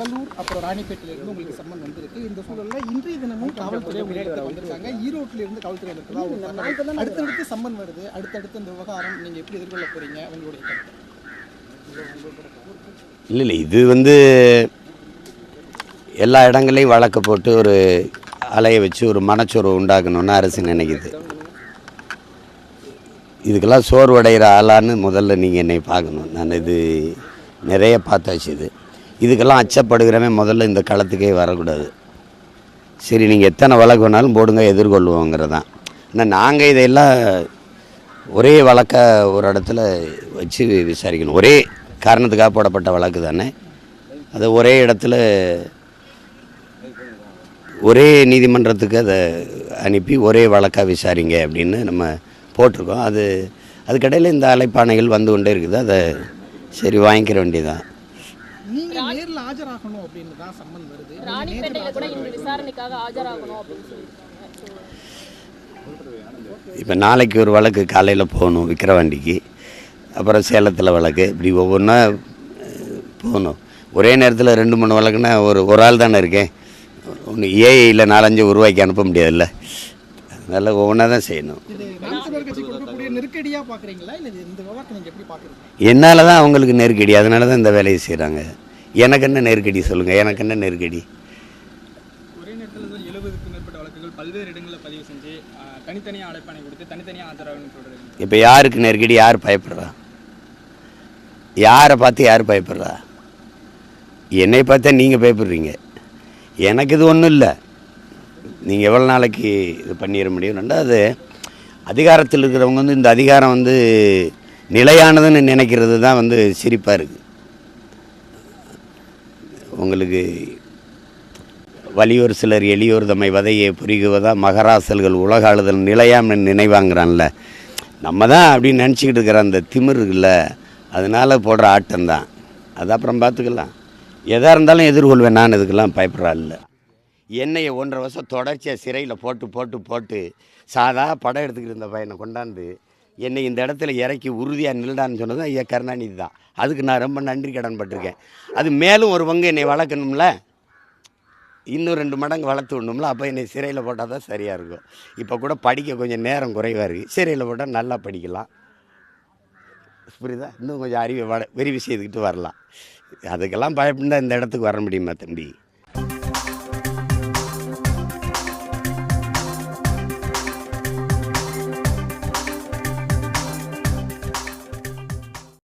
கடலூர் அப்புறம் ராணிப்பேட்டில இருந்து உங்களுக்கு சம்மன் வந்திருக்கு. இந்த சூழல்ல இன்றைய தினமும் காவல்துறை உங்களுக்கு வந்திருக்காங்க. ஈரோட்டில இருந்து காவல்துறை வந்திருக்கா ஒரு தகவல். அடுத்தடுத்து சம்மன் வருது. அடுத்தடுத்து இந்த விவகாரம் நீங்க எப்படி எதிர்கொள்ள போறீங்க? உங்களுடைய இல்லை இல்லை இது வந்து எல்லா இடங்களையும் வழக்கு போட்டு ஒரு அலைய வச்சு ஒரு மனச்சோர்வு உண்டாக்கணும்னு அரசு நினைக்குது. இதுக்கெல்லாம் சோர்வடைகிற ஆளான்னு முதல்ல நீங்கள் என்னை பார்க்கணும். நான் இது நிறைய பார்த்தாச்சு இது. இதுக்கெல்லாம் அச்சப்படுகிறவன் முதல்ல இந்த களத்துக்கே வரக்கூடாது. சரி நீங்கள் எத்தனை வழக்கு வேணாலும் போடுங்க எதிர்கொள்வோங்கிறதான். ஆனால் நாங்கள் இதையெல்லாம் ஒரே வழக்கை ஒரு இடத்துல வச்சு விசாரிக்கணும். ஒரே காரணத்துக்காக போடப்பட்ட வழக்கு தானே? அதை ஒரே இடத்துல ஒரே நீதிமன்றத்துக்கு அதை அனுப்பி ஒரே வழக்காக விசாரிங்க அப்படின்னு நம்ம போட்டிருக்கோம். அது அதுக்கடையில் இந்த அலைப்பானைகள் வந்து கொண்டே இருக்குது. அதை சரி வாங்கிக்கிற வேண்டியதான் ஆஜராகணும் அப்படின்னு தான் சம்மன் வருது. ராணிப்பேட்டையில கூட இன்று விசாரணைக்காக ஆஜராகணும் அப்படின்னு இப்போ நாளைக்கு ஒரு வழக்கு காலையில் போகணும் விக்கிரவாண்டிக்கு. அப்புறம் சேலத்தில் வழக்கு. இப்படி ஒவ்வொன்றா போகணும். ஒரே நேரத்தில் ரெண்டு மூணு வழக்குன்னா ஒரு ஒரு ஆள் தானே இருக்கேன். ஒன்று ஏஐயில் நாலஞ்சு உருவாக்கி அனுப்ப முடியாதுல்ல. அதனால் ஒவ்வொன்றா தான் செய்யணும். இந்த பாக்குறீங்க? என்னால் தான் அவங்களுக்கு நெருக்கடி. அதனால தான் இந்த வேலையை செய்கிறாங்க எனக்கு என்ன நெருக்கடி சொல்லுங்கள் எனக்கு என்ன நெருக்கடி? ஒரே நேரத்தில் எழுபதுக்கும் மேற்பட்ட வழக்குகள் பல்வேறு இடங்களில் பதிவு செஞ்சு ஆஹ், தனித்தனியா அழைப்பாணை கொடுத்து தனித்தனியாக ஆஜராகணும்னு சொல்கிறது இப்போ யாருக்கு நெருக்கடி யார் பயப்படுறா? யாரை பார்த்து யார் பயப்படுறா? என்னை பார்த்தா நீங்கள் பயப்படுறீங்க. எனக்கு இது ஒன்றும் இல்லை. நீங்கள் எவ்வளோ நாளைக்கு இது பண்ணிட முடியும்? ரெண்டாவது அதிகாரத்தில் இருக்கிறவங்க வந்து இந்த அதிகாரம் வந்து நிலையானதுன்னு நினைக்கிறது தான் வந்து சிரிப்பாக இருக்குது உங்களுக்கு வலியோர் சிலர் எளியோர் தம்மை வதையை புரிகுவதா மகராசல்கள் உலக ஆளுதல் நிலையாம் நினைவாங்கிறான்ல. நம்ம தான் அப்படின்னு நினச்சிக்கிட்டு இருக்கிற அந்த திமிர் இருக்குல்ல அதனால் போடுற ஆட்டம் தான் அது அப்புறம் பார்த்துக்கலாம். எதாக இருந்தாலும் எதிர்கொள்வேன் நான் இதுக்கெல்லாம் பயப்படுறா இல்லை. என்னையை ஒன்றரை வருஷம் தொடர்ச்சியாக சிறையில் போட்டு போட்டு போட்டு சாதா படம் எடுத்துக்கிட்டு இருந்த பையனை கொண்டாந்து என்னை இந்த இடத்துல இறக்கி உறுதியாக நில்டான்னு சொன்னது ஐயா கருணாநிதி தான். அதுக்கு நான் ரொம்ப நன்றி கடன் பட்டிருக்கேன். அது மேலும் ஒரு பங்கு என்னை வளர்க்கணும்ல? இன்னும் ரெண்டு மடங்கு வளர்த்து விடணும்ல? அப்போ என்னை சிறையில் போட்டால் தான் சரியாக இருக்கும். இப்போ கூட படிக்க கொஞ்சம் நேரம் குறைவாக இருக்குது சிறையில் போட்டால் நல்லா படிக்கலாம். புரியுதா? இன்னும் கொஞ்சம் அறிவை வள விரிவு செய்துக்கிட்டு வரலாம். அதுக்கெல்லாம் பயப்படா இந்த இடத்துக்கு வர முடியுமா தம்பி?